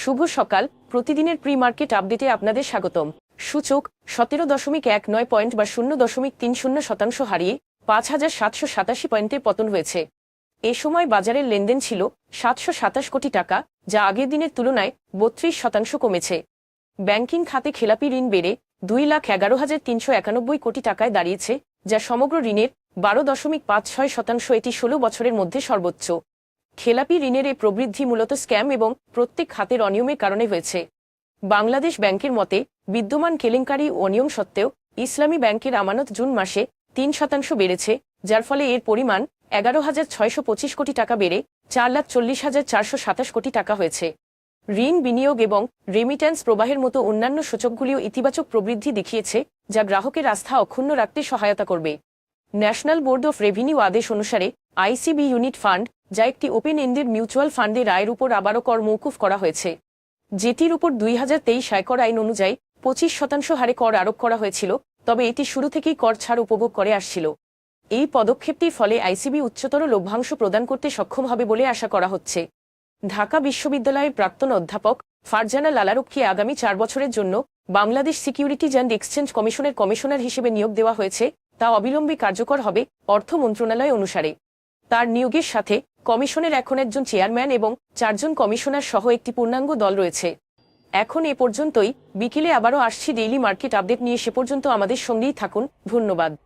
শুভ সকাল। প্রতিদিনের pre market আপডেটে আপনাদের স্বাগতম। সূচক সতেরো দশমিক এক নয় পয়েন্ট বা শূন্য দশমিক তিন শূন্য শতাংশ হারিয়ে পাঁচ হাজার সাতশো সাতাশি পয়েন্টে পতন হয়েছে। এ সময় বাজারের লেনদেন ছিল সাতশো সাতাশ কোটি টাকা, যা আগের দিনের তুলনায় বত্রিশ শতাংশ কমেছে। ব্যাংকিং খাতে খেলাপি ঋণ বেড়ে দুই লাখ এগারো হাজার তিনশো একানব্বই কোটি টাকায় দাঁড়িয়েছে, যা সমগ্র ঋণের বারো দশমিক পাঁচ ছয় শতাংশ এটি ষোলো বছরের মধ্যে সর্বোচ্চ। খেলাপি ঋণের এই প্রবৃদ্ধি মূলত স্ক্যাম এবং প্রত্যেক খাতের অনিয়মের কারণে হয়েছে। বাংলাদেশ ব্যাংকের মতে, বিদ্যমান কেলেঙ্কারি ও অনিয়ম সত্ত্বেও ইসলামী ব্যাংকের আমানত জুন মাসে তিন শতাংশ বেড়েছে, যার ফলে এর পরিমাণ এগারো হাজার ছয়শো পঁচিশ কোটি টাকা বেড়ে চার লাখ চল্লিশ হাজার চারশো সাতাশ কোটি টাকা হয়েছে। ঋণ বিনিয়োগ এবং রেমিট্যান্স প্রবাহের মতো অন্যান্য সূচকগুলিও ইতিবাচক প্রবৃদ্ধি দেখিয়েছে, যা গ্রাহকের আস্থা অক্ষুণ্ণ রাখতে সহায়তা করবে। ন্যাশনাল বোর্ড অফ রেভিনিউ আদেশ অনুসারে আইসিবি ইউনিট ফান্ড যা একটি ওপেন এন্ডেড মিউচুয়াল ফান্ডের আয়ের উপর আবারও কর মৌকুফ করা হয়েছে। যেটির উপর দুই হাজার তেইশ আয়কর আইন অনুযায়ী পঁচিশ শতাংশ হারে কর আরোপ করা হয়েছিল, তবে এটি শুরু থেকেই কর ছাড় উপভোগ করে আসছিল। এই পদক্ষেপটির ফলে আইসিবি উচ্চতর লভ্যাংশ প্রদান করতে সক্ষম হবে বলে আশা করা হচ্ছে। ঢাকা বিশ্ববিদ্যালয়ের প্রাক্তন অধ্যাপক ফারজানা লালারক্ষী আগামী চার বছরের জন্য বাংলাদেশ সিকিউরিটিজ অ্যান্ড এক্সচেঞ্জ কমিশনের কমিশনার হিসেবে নিয়োগ দেওয়া হয়েছে, তা অবিলম্বে কার্যকর হবে, অর্থ মন্ত্রণালয় অনুসারে। তার নিয়োগের সাথে কমিশনের এখন একজন চেয়ারম্যান এবং চারজন কমিশনার সহ একটি পূর্ণাঙ্গ দল রয়েছে। এখন এ পর্যন্তই। বিকেলে আবারও আসছি ডেইলি মার্কেট আপডেট নিয়ে। সে পর্যন্ত আমাদের সঙ্গেই থাকুন। ধন্যবাদ।